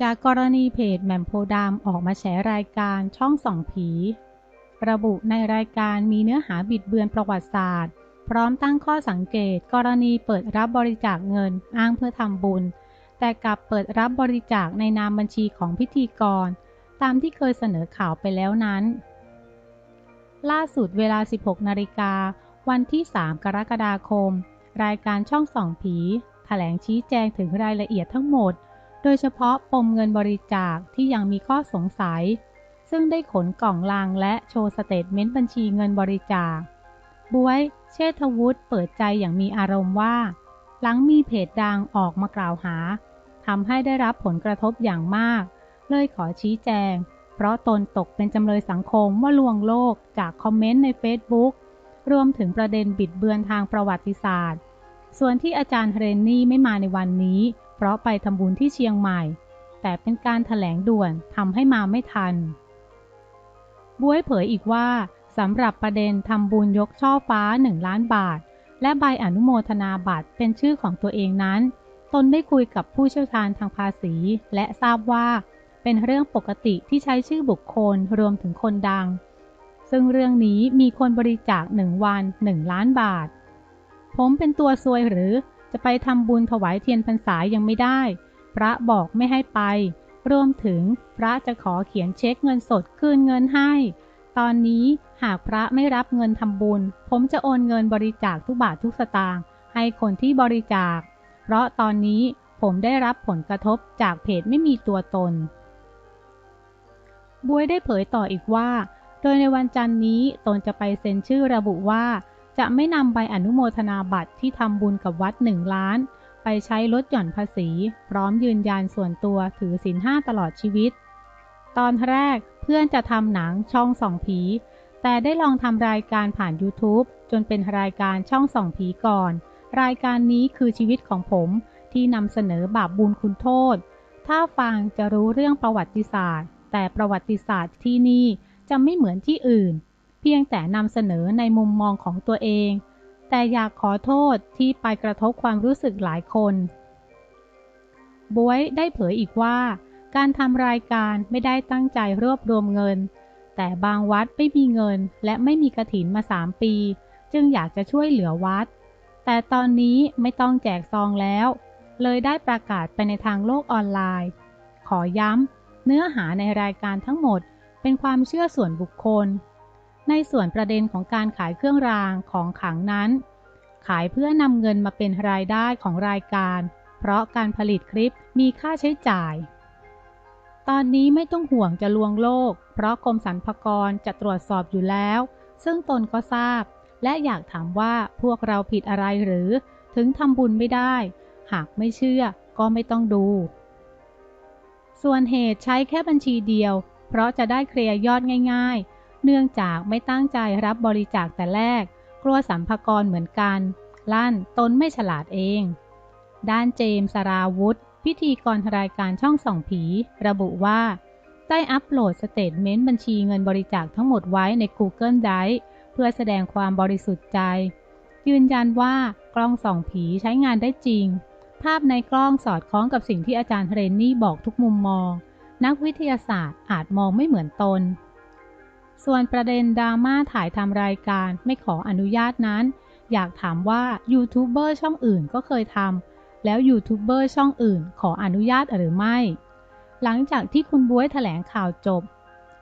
จากกรณีเพจแหม่มโพดามออกมาแฉรายการช่องส่องผี ระบุในรายการมีเนื้อหาบิดเบือนประวัติศาสตร์ พร้อมตั้งข้อสังเกตกรณีเปิดรับบริจาคเงินอ้างเพื่อทำบุญ แต่กลับเปิดรับบริจาคในนามบัญชีของพิธีกร ตามที่เคยเสนอข่าวไปแล้วนั้น ล่าสุดเวลา 16 นาฬิกาวันที่ 3 กรกฎาคม รายการช่องส่องผี แถลงชี้แจงถึงรายละเอียดทั้งหมดโด ยเฉพาะปมเงินบริจาคที่ยังมีข้อสงสัย ซึ่งได้ขนกล่องลางและโชว์สเตทเมนต์บัญชีเงินบริจาคบวยเชษฐวุฒิเปิดใจอย่างมีอารมณ์ว่า หลังมีเพจดังออกมากล่าวหาทำให้ได้รับผลกระทบอย่างมาก เลยขอชี้แจง เพราะตนตกเป็นจำเลยสังคมว่าลวงโลกจากคอมเมนต์ใน Facebook รวมถึงประเด็นบิดเบือนทางประวัติศาสตร์ ส่วนที่อาจารย์เรนนี่ไม่มาในวันนี้ เพราะไปทำบุญที่เชียงใหม่ แต่เป็นการถแถลงด่วนทำให้มาไม่ทัน บวยเผยอีกว่าสำหรับประเด็นทำบุญยกช่อฟ้า 1 ล้านบาท และใบอนุโมทนาบัตรเป็นชื่อของตัวเองนั้น ตนได้คุยกับผู้เชี่ยวชาญทางภาษี และทราบว่าเป็นเรื่องปกติที่ใช้ชื่อบุคคลรวมถึงคนดัง ซึ่งเรื่องนี้มีคนบริจาคหนึ่งวัน 1 ล้านบาท ผมเป็นตัวซวยหรือ จะไปทำบุญถวายเทียนพรรษายังไม่ได้ พระบอกไม่ให้ไป รวมถึงพระจะขอเขียนเช็คเงินสดคืนเงินให้ ตอนนี้หากพระไม่รับเงินทำบุญ ผมจะโอนเงินบริจาคทุกบาททุกสตางค์ให้คนที่บริจาค เพราะตอนนี้ผมได้รับผลกระทบจากเพจไม่มีตัวตน บวยได้เผยต่ออีกว่า โดยในวันจันนี้ตนจะไปเซ็นชื่อระบุว่า จะไม่นำใบอนุโมทนาบัตรที่ทำบุญกับวัดหนึ่งล้าน ไปใช้ลดหย่อนภาษี พร้อมยืนยันส่วนตัวถือศีลห้าตลอดชีวิต ตอนแรกเพื่อนจะทำหนังช่องส่องผี แต่ได้ลองทำรายการผ่าน YouTube จนเป็นรายการช่องส่องผีก่อน รายการนี้คือชีวิตของผมที่นำเสนอบาปบุญคุณโทษ ถ้าฟังจะรู้เรื่องประวัติศาสตร์ แต่ประวัติศาสตร์ที่นี่จะไม่เหมือนที่อื่น พียงแต่นำเสนอในมุมมองของตัวเอง แต่อยากขอโทษที่ไปกระทบความรู้สึกหลายคนบวยได้เผยอีกว่า การทำรายการไม่ได้ตั้งใจรวบรวมเงิน แต่บางวัดไม่มีเงินและไม่มีกระถินมาสามปี จึงอยากจะช่วยเหลือวัด แต่ตอนนี้ไม่ต้องแจกซองแล้ว เลยได้ประกาศไปในทางโลกออนไลน์ ขอย้ำเนื้อหาในรายการทั้งหมดเป็นความเชื่อส่วนบุคคล ในส่วนประเด็นของการขายเครื่องรางของขังนั้น ขายเพื่อนำเงินมาเป็นรายได้ของรายการ เพราะการผลิตคลิปมีค่าใช้จ่าย ตอนนี้ไม่ต้องห่วงจะลวงโลก เพราะกรมสรรพากรจะตรวจสอบอยู่แล้ว ซึ่งตนก็ทราบ และอยากถามว่าพวกเราผิดอะไรหรือ ถึงทำบุญไม่ได้ หากไม่เชื่อก็ไม่ต้องดู ส่วนเหตุใช้แค่บัญชีเดียว เพราะจะได้เคลียร์ยอดง่าย ๆ เนื่องจากไม่ตั้งใจรับบริจาคแต่แรก กลัวสัมภากรเหมือนกัน ลั่นตนไม่ฉลาดเอง ด้านเจมส์ราวุธ พิธีกรรายการช่องส่องผี ระบุว่า ได้อัปโหลดสเตทเมนต์บัญชีเงินบริจาคทั้งหมดไว้ใน Google Drive เพื่อแสดงความบริสุทธิ์ใจ ยืนยันว่ากล้องส่องผีใช้งานได้จริง ภาพในกล้องสอดคล้องกับสิ่งที่อาจารย์เรนนี่บอกทุกมุมมอง นักวิทยาศาสตร์อาจมองไม่เหมือนตน ส่วนประเด็นดราม่าถ่ายทำรายการไม่ขออนุญาตนั้น อยากถามว่ายูทูบเบอร์ช่องอื่นก็เคยทำแล้วยูทูบเบอร์ช่องอื่นขออนุญาตหรือไม่ หลังจากที่คุณบ้วยแถลงข่าวจบ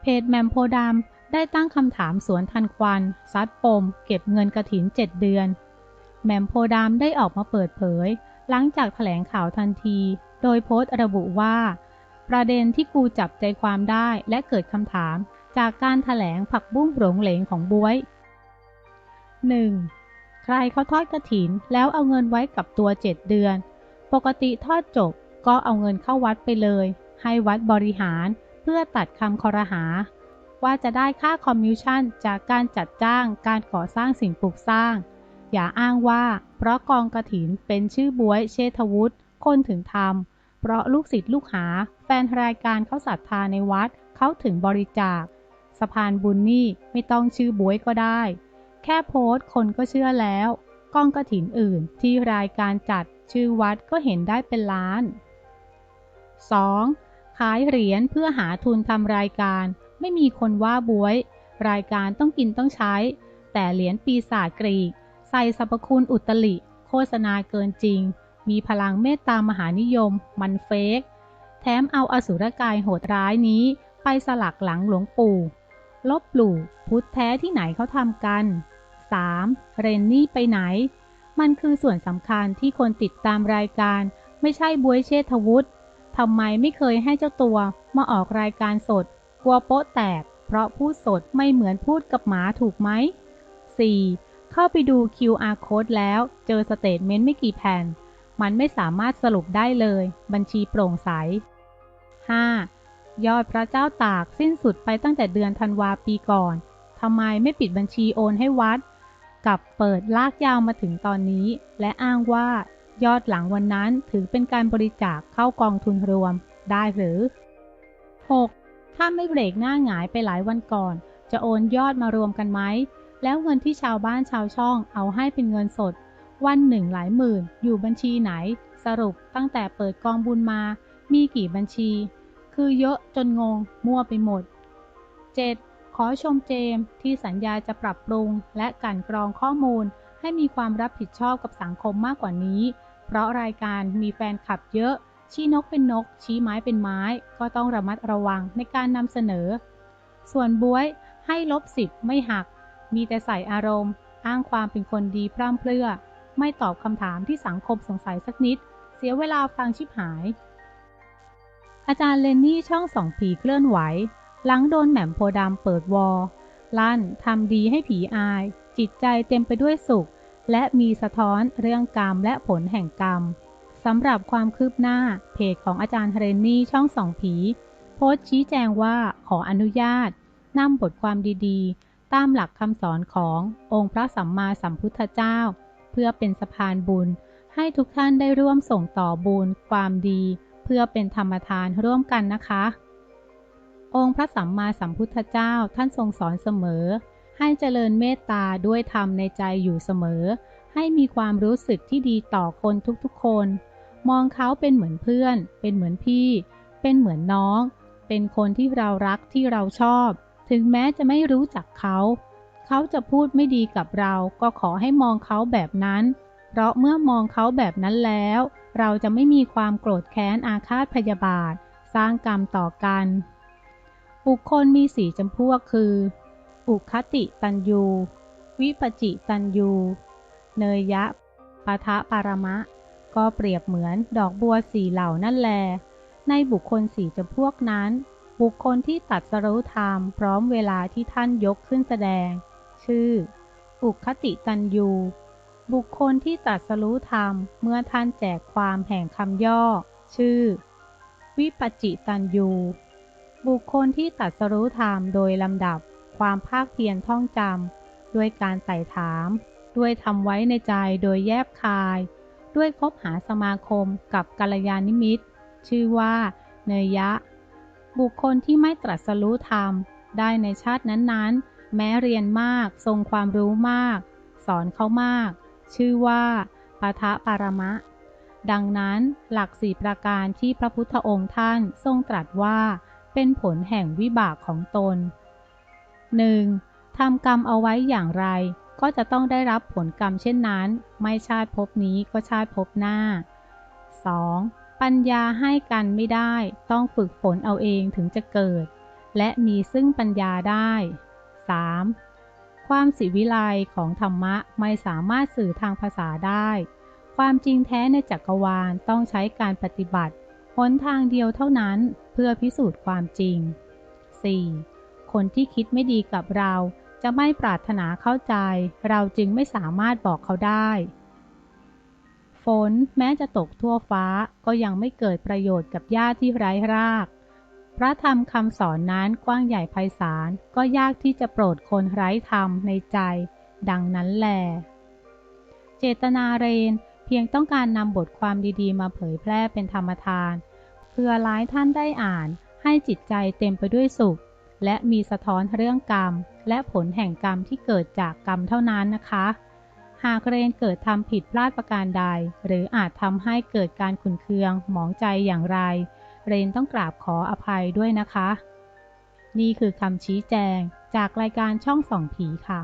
เพจแมมโพดามได้ตั้งคำถามสวนทันควัน ซัดปม เก็บเงินกระถินเจ็ดเดือน แมมโพดามได้ออกมาเปิดเผย หลังจากแถลงข่าวทันที โดยโพสต์ระบุว่า ประเด็นที่กูจับใจความได้และเกิดคำถาม จากการถแถลงผักบุ้งโปร่งเหลงของบวย 1. ใครเขาทอดกระถินแล้วเอาเงินไว้กับตัวเจ็ดเดือน ปกติทอดจบก็เอาเงินเข้าวัดไปเลย ให้วัดบริหารเพื่อตัดคำคอรหา ว่าจะได้ค่าคอมมิชชั่นจากการจัดจ้างการก่อสร้างสิ่งปลูกสร้าง อย่าอ้างว่า เพราะกองกระถินเป็นชื่อบวยเชษฐวุฒิคนถึงทำเพราะลูกศิษย์ลูกหา แฟนรายการเขาศรัทธาในวัดเขาถึงบริจาค สะพานบุญนี่ไม่ต้องชื่อบวยก็ได้ แค่โพสต์คนก็เชื่อแล้ว กล้องกระถินอื่นที่รายการจัดชื่อวัดก็เห็นได้เป็นล้าน 2. ขายเหรียญเพื่อหาทุนทำรายการ ไม่มีคนว่าบวย รายการต้องกินต้องใช้ แต่เหรียญปีศาจกรีก ใส่สรรพคุณอุตลิ โฆษณาเกินจริง มีพลังเมตตามหานิยม มันเฟกแถมเอาอสุรกายโหดร้ายนี้ไปสลักหลังหลวงปู่ ลบหลู่พุทธแท้ที่ไหนเขาทำกัน 3. เรนนี่ไปไหน มันคือส่วนสำคัญที่คนติดตามรายการ ไม่ใช่บวยเชษฐวุฒิทำไมไม่เคยให้เจ้าตัวมาออกรายการสด กลัวโป๊ะแตก เพราะพูดสดไม่เหมือนพูดกับหมาถูกไหม 4. เข้าไปดู QR code แล้วเจอสเตทเมนต์ไม่กี่แผ่น มันไม่สามารถสรุปได้เลย บัญชีโปร่งใส 5. ยอดพระเจ้าตากสิ้นสุดไปตั้งแต่เดือนธันวาปีก่อน ทำไมไม่ปิดบัญชีโอนให้วัด กับเปิดลากยาวมาถึงตอนนี้ และอ้างว่ายอดหลังวันนั้นถือเป็นการบริจาคเข้ากองทุนรวมได้หรือ 6. ถ้าไม่เบรกหน้าหงายไปหลายวันก่อน จะโอนยอดมารวมกันไหม แล้วเงินที่ชาวบ้านชาวช่องเอาให้เป็นเงินสด วันหนึ่งหลายหมื่น อยู่บัญชีไหน สรุปตั้งแต่เปิดกองบุญมา มีกี่บัญชี คือเยอะจนงงมั่วไปหมด 7. ขอชมเจมที่สัญญาจะปรับปรุง และกลั่นกรองข้อมูล ให้มีความรับผิดชอบกับสังคมมากกว่านี้ เพราะรายการมีแฟนคลับเยอะ ชี้นกเป็นนก ชี้ไม้เป็นไม้ ก็ต้องระมัดระวังในการนำเสนอ ส่วนบวยให้ลบสิบไม่หัก มีแต่ใส่อารมณ์ อ้างความเป็นคนดีพร่ำเพรื่อ ไม่ตอบคำถามที่สังคมสงสัยสักนิด เสียเวลาฟังชิบหาย อาจารย์เลนนี่ช่องสองผีเคลื่อนไหว หลังโดนแหม่มโพดำเปิดวอลลั่นทำดีให้ผีอาย จิตใจเต็มไปด้วยสุข และมีสะท้อนเรื่องกรรมและผลแห่งกรรมสำหรับความคืบหน้าเพจของอาจารย์เรนนี่ช่องสองผี โพสต์ชี้แจงว่าขออนุญาตนำบทความดีๆ ตามหลักคำสอนขององค์พระสัมมาสัมพุทธเจ้า เพื่อเป็นสะพานบุญ ให้ทุกท่านได้ร่วมส่งต่อบุญความดี เพื่อเป็นธรรมทานร่วมกันนะคะ องค์พระสัมมาสัมพุทธเจ้าท่านทรงสอนเสมอ ให้เจริญเมตตาด้วยธรรมในใจอยู่เสมอ ให้มีความรู้สึกที่ดีต่อคนทุกๆคน มองเขาเป็นเหมือนเพื่อน เป็นเหมือนพี่ เป็นเหมือนน้อง เป็นคนที่เรารักที่เราชอบ ถึงแม้จะไม่รู้จักเขา เขาจะพูดไม่ดีกับเราก็ขอให้มองเขาแบบนั้น เพราะเมื่อมองเขาแบบนั้นแล้ว เราจะไม่มีความโกรธแค้นอาฆาตพยาบาท สร้างกรรมต่อกัน บุคคลมีสี่จำพวกคือ อุคติตันยู วิปจิตันยู เนยยะปะทะปารมะ ก็เปรียบเหมือนดอกบัวสี่เหล่านั่นแล ในบุคคลสี่จำพวกนั้น บุคคลที่ตัดสรู้ธรรมพร้อมเวลาที่ท่านยกขึ้นแสดง ชื่อ อุคติตันยู บุคคลที่ตัดสรู้ธรรมเมื่อท่านแจกความแห่งคำย่อ ชื่อ วิปจิตันยู บุคคลที่ตัดสรู้ธรรมโดยลำดับ ความภาคเพียรท่องจำด้วยการไต่ถาม ด้วยทำไว้ในใจโดยแยบคาย ด้วยคบหาสมาคมกับกัลยาณมิตร ชื่อว่า เนยยะ บุคคลที่ไม่ตรัสรู้ธรรมได้ในชาตินั้นๆ แม้เรียนมากทรงความรู้มาก สอนเขามาก ชื่อว่าปะทะปารมะ ดังนั้นหลักสี่ประการที่พระพุทธองค์ท่านทรงตรัสว่าเป็นผลแห่งวิบากของตน 1. ทำกรรมเอาไว้อย่างไร ก็จะต้องได้รับผลกรรมเช่นนั้น ไม่ชาติภพนี้ก็ชาติภพหน้า 2. ปัญญาให้กันไม่ได้ ต้องฝึกฝนเอาเองถึงจะเกิด และมีซึ่งปัญญาได้ 3. ความสิวิไลของธรรมะไม่สามารถสื่อทางภาษาได้ ความจริงแท้ในจักรวาลต้องใช้การปฏิบัติหนทางเดียวเท่านั้นเพื่อพิสูจน์ความจริง 4. คนที่คิดไม่ดีกับเราจะไม่ปรารถนาเข้าใจ เราจึงไม่สามารถบอกเขาได้ ฝนแม้จะตกทั่วฟ้าก็ยังไม่เกิดประโยชน์กับหญ้าที่ไร้ราก พระธรรมคำสอนนั้นกว้างใหญ่ไพศาลก็ยากที่จะโปรดคนไร้ธรรมในใจ ดังนั้นแล เจตนาเรนเพียงต้องการนำบทความดีๆ มาเผยแพร่เป็นธรรมทาน เพื่อหลายท่านได้อ่านให้จิตใจเต็มไปด้วยสุข และมีสะท้อนเรื่องกรรม และผลแห่งกรรมที่เกิดจากกรรมเท่านั้นนะคะ หากเรนเกิดทำผิดพลาดประการใด หรืออาจทำให้เกิดการขุนเคืองหมองใจอย่างไร เรนต้องกราบขออภัยด้วยนะคะ นี่คือคำชี้แจงจากรายการช่องส่องผีค่ะ